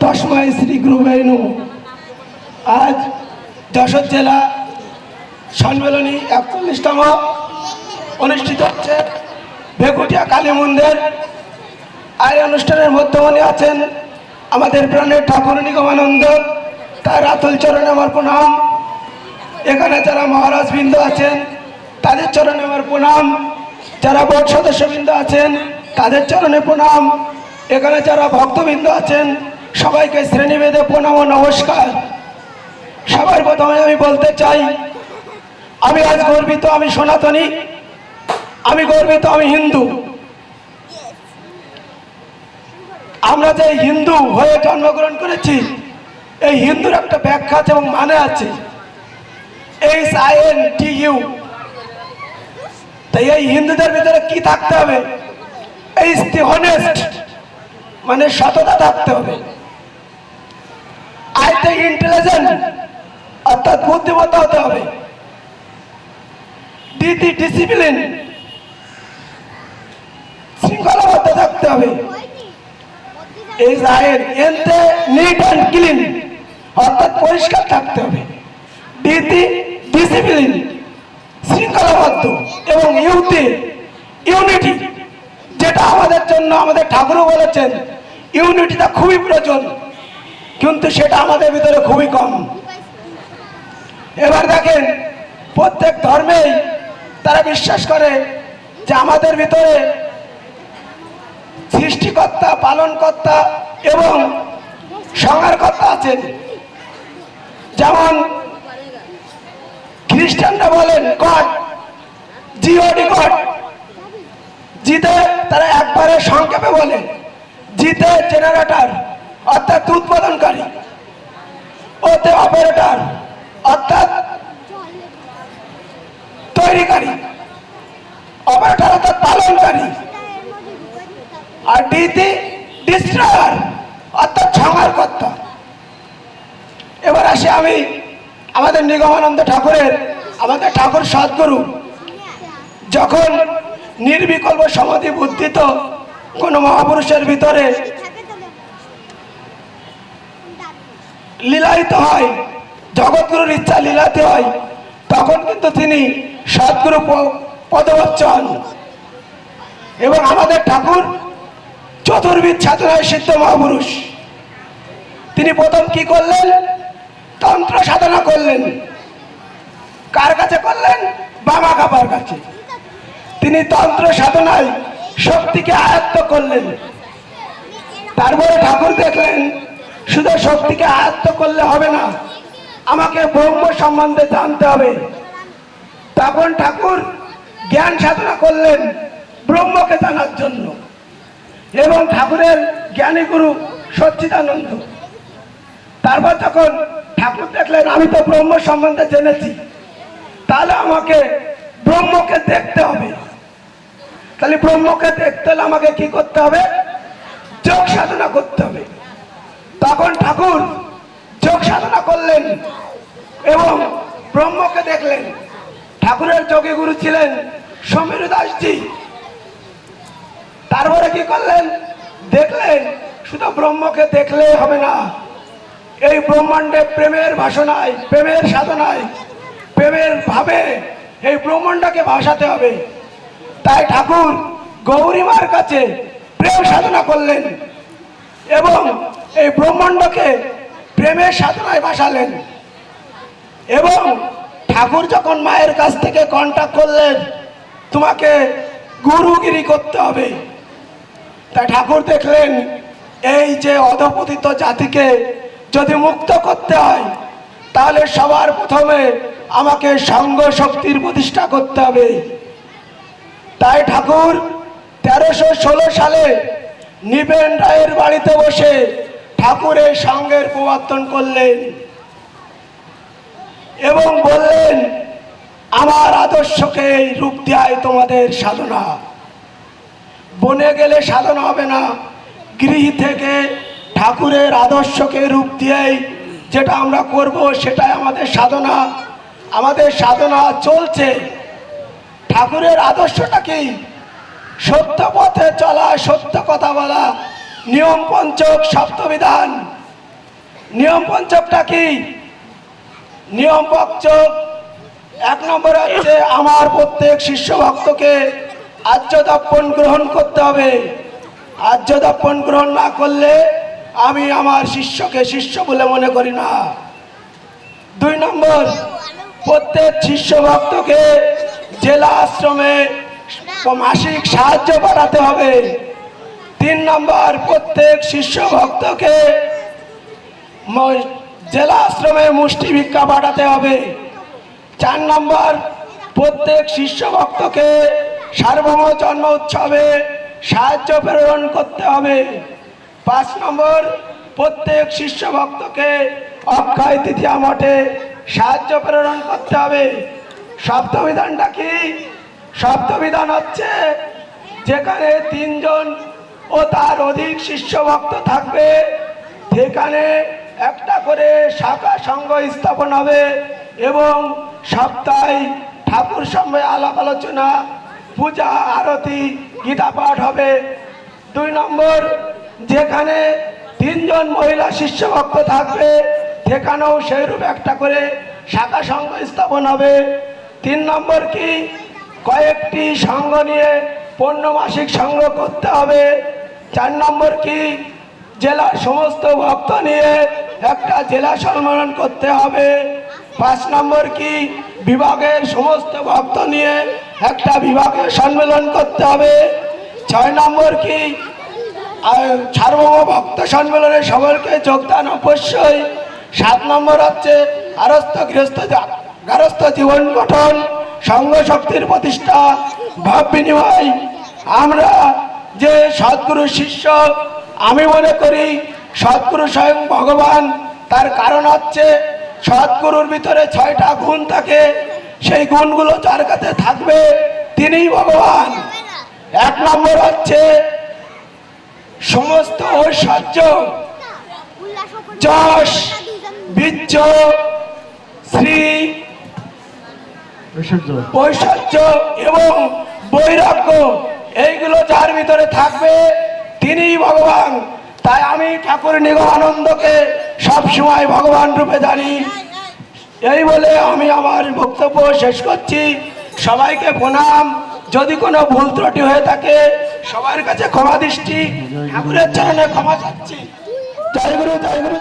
তসময় শ্রী গুরু বেনু আজ যশোর জেলা সম্মেলনী একচল্লিশতম অনুষ্ঠিত হচ্ছে। ভেকুটিয়া কালী মন্দির। আর অনুষ্ঠানের মধ্যমণি আছেন আমাদের প্রাণের ঠাকুর নিগমানন্দ। তার আতুল চরণে আমার প্রণাম। এখানে যারা মহারাজ বৃন্দ আছেন, তাদের চরণে আমার প্রণাম। যারা বোর্ড সদস্যবৃন্দ আছেন, তাদের চরণে প্রণাম। এখানে যারা ভক্তবৃন্দ আছেন, সবাইকে শ্রেণীভেদে প্রণাম নমস্কার। সবার প্রথমে আমি বলতে চাই, আমি আজ গর্বিত আমি সনাতনী, আমি গর্বিত আমি হিন্দু। আমরা যে হিন্দু হয়ে জন্মগ্রহণ করেছি, এই হিন্দুর একটা ব্যাখ্যা আছে এবং মানে আছে। H I N T U তাই এই হিন্দুদের ভিতরে কি থাকতে হবে? এইচ মানে সততা থাকতে হবে। তে ইন্টেলিজেন্ট অর্থাৎ বুদ্ধিমত্তা হতে হবে। ডি দি ডিসিপ্লিন শৃঙ্খলাবদ্ধ থাকতে হবে। এই আইন এনতে নিট অ্যান্ড ক্লিন অর্থাৎ পরিষ্কার থাকতে হবে। ডিতি ডিসিপ্লিন শৃঙ্খলাবদ্ধ এবং ইউতে ইউনিটি যেটা আমাদের জন্য আমাদের ঠাকুরও বলেছেন, ইউনিটিটা খুবই প্রয়োজন, কিন্তু সেটা আমাদের ভিতরে খুবই কম। এবার দেখেন, প্রত্যেক ধর্মেই তারা বিশ্বাস করে যে আমাদের ভিতরে সৃষ্টিকর্তা, পালনকর্তা এবং সংহারকর্তা আছেন। যেমন খ্রিস্টানরা বলেন, গড, জিওডি গড জিতে তারা একবারে সংক্ষেপে বলে, জিতে জেনারেটর, অর্থাৎ উৎপাদনকারী। ওতে অপারেটর, অর্থাৎ তৈরিকারী। অপারেটর অর্থাৎ পালনকারী। আর ডিতে ডিস্ট্রয়ার অর্থাৎ সংহারকর্তা এবার আসি আমি আমাদের নিগমানন্দ ঠাকুরের, আমাদের ঠাকুর সদ্গুরু। যখন নির্বিকল্প সমাধি বুদ্ধিত কোনো মহাপুরুষের ভিতরে। লীলায়িত হয়, জগৎগুরুর ইচ্ছা লীলাতে হয়, তখন কিন্তু তিনি সদ্গুরু প- পদবচ্চ হন এবং আমাদের ঠাকুর চতুর্বিদ সাধনায় সিদ্ধ মহাপুরুষ। তিনি প্রথম কি করলেন? তন্ত্র সাধনা করলেন। কার কাছে করলেন? বামা কাপার কাছে। তিনি তন্ত্র সাধনায় শক্তিকে আয়ত্ত করলেন। তারপরে ঠাকুর দেখলেন, শুধু শক্তিকে আয়ত্ত করলে হবে না, আমাকে ব্রহ্ম সম্বন্ধে জানতে হবে। তখন ঠাকুর জ্ঞান সাধনা করলেন ব্রহ্মকে জানার জন্য এবং ঠাকুরের জ্ঞানী গুরু সচ্চিদানন্দ। তারপর যখন ঠাকুর দেখলেন, আমি তো ব্রহ্ম সম্বন্ধে জেনেছি, তাহলে আমাকে ব্রহ্মকে দেখতে হবে। তাহলে ব্রহ্মকে দেখতে হলে আমাকে কি করতে হবে? যোগ সাধনা করতে হবে। তখন ঠাকুর যোগ সাধনা করলেন এবং ব্রহ্মকে দেখলেন। ঠাকুরের যোগে গুরু ছিলেন সমীর দাসজি। তারপরে কি করলেন? দেখলেন, শুধু ব্রহ্মকে দেখলে হবে না। এই ব্রহ্মাণ্ডে প্রেমের ভাষণায়, প্রেমের সাধনায়, প্রেমের ভাবে এই ব্রহ্মাণ্ডকে ভাসাতে হবে। তাই ঠাকুর গৌরীমার কাছে প্রেম সাধনা করলেন এবং এই ব্রহ্মাণ্ডকে প্রেমের সাধনায় ভাসালেন। এবং ঠাকুর যখন মায়ের কাছ থেকে কন্ট্যাক্ট করলেন, তোমাকে গুরুগিরি করতে হবে। তাই ঠাকুর দেখলেন, এই যে অধপতিত জাতিকে যদি মুক্ত করতে হয়, তাহলে সবার প্রথমে আমাকে সঙ্গ শক্তির প্রতিষ্ঠা করতে হবে। তাই ঠাকুর তেরোশো ষোলো সালে নিবেন রায়ের বাড়িতে বসে ঠাকুরের সঙ্গের প্রবর্তন করলেন এবং বললেন, আমার আদর্শকে রূপ দেয় তোমাদের সাধনা। বনে গেলে সাধনা হবে না। গৃহ থেকে ঠাকুরের আদর্শকে রূপ দিয়েই যেটা আমরা করব সেটাই আমাদের সাধনা। আমাদের সাধনা চলছে। ঠাকুরের আদর্শটা কি সত্য পথে চলা, সত্য কথা বলা। নিয়ম পঞ্চক সপ্তবিধান নিয়ম পঞ্চকটা কি? নিয়ম পঞ্চক। এক নম্বর হচ্ছে আমার প্রত্যেক শিষ্য ভক্তকে আর্য দর্পণ গ্রহণ করতে হবে। আর্য দর্পণ গ্রহণ না করলে আমি আমার শিষ্যকে শিষ্য বলে মনে করি না। দুই নম্বর, প্রত্যেক শিষ্য ভক্তকে জেলা আশ্রমে মাসিক সাহায্য বাড়াতে হবে। তিন নম্বর, প্রত্যেক শিষ্য ভক্তকে জেলা আশ্রমে মুষ্টি ভিক্ষা বাড়াতে হবে। চার নম্বর, প্রত্যেক শিষ্য ভক্তকে সার্বভৌম জন্ম উৎসবে সাহায্য প্রেরণ করতে হবে। পাঁচ নম্বর, প্রত্যেক শিষ্য ভক্তকে অক্ষয় তৃতীয়া মঠে সাহায্য প্রেরণ করতে হবে। সপ্তবিধানটা কি? সপ্তবিধান হচ্ছে যেখানে তিনজন ও তার অধিক শিষ্য ভক্ত থাকবে সেখানে একটা করে শাখা সংঘ স্থাপন হবে এবং সপ্তাহে ঠাকুর সঙ্গে আলাপ আলোচনা, পূজা, আরতি, গীতা পাঠ হবে। দুই নম্বর, যেখানে তিনজন মহিলা শিষ্য ভক্ত থাকবে, সেখানেও সেইরূপ একটা করে শাখা সংঘ স্থাপন হবে। তিন নম্বর কি? কয়েকটি সংঘ নিয়ে পূর্ণমাসিক সংগ্রহ করতে হবে। চার নম্বর কি? জেলার সমস্ত ভক্ত নিয়ে একটা জেলা সম্মেলন করতে হবে। পাঁচ নম্বর কি? বিভাগের সমস্ত ভক্ত নিয়ে একটা বিভাগের সম্মেলন করতে হবে। ছয় নম্বর কি? সার্বভৌম ভক্ত সম্মেলনে সকলকে যোগদান অবশ্যই। সাত নম্বর হচ্ছে আরস্থ গৃহস্থ গারস্থ জীবন গঠন সংঘ শক্তির প্রতিষ্ঠা ভাব বিনিময়। আমরা যে সদ্গুরু শিষ্য আমি মনে করি সদ্গুরু স্বয়ং ভগবান। তার কারণ হচ্ছে সদ্গুরুর ভিতরে ছয়টা গুণ থাকে। সেই গুণগুলো যার কাছে থাকবে তিনিই ভগবান। এক নম্বর হচ্ছে সমস্ত ঐশ্বর্য যশ বীর্য শ্রী ঐশ্বর্য। এবং বৈরাগ্য, এইগুলো যার ভিতরে থাকবে, তিনিই ভগবান। তাই আমি ঠাকুর নিগমানন্দকে সবসময় ভগবান রূপে জানি। এই বলে আমি আমার বক্তব্য শেষ করছি। সবাইকে প্রণাম। যদি কোনো ভুল ত্রুটি হয়ে থাকে, সবার কাছে ক্ষমা দৃষ্টি। ঠাকুরের চরণে ক্ষমা চাচ্ছি। জয় গুরু জয় গুরু।